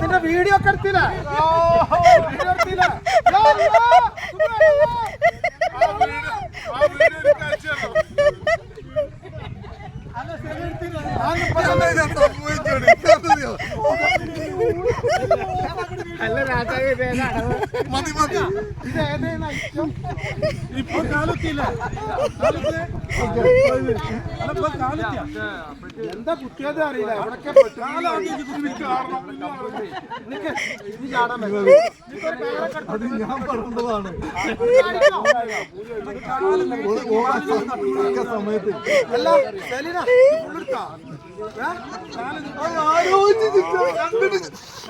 നിന്റെ വീഡിയോ ഒക്കെ എടുത്തില്ല. വീഡിയോ എടുത്തില്ല. അല്ല, ശരി എടുത്തില്ല. അല്ല രാജാവ് മതി മതി. ഇപ്പൊ എന്താ കുത്തിയത് അറിയില്ല? അവിടൊക്കെ. അത് ഞാൻ പറഞ്ഞതാണ്. സമയത്ത്. അല്ല ആലോചിച്ചിട്ട്. minutes.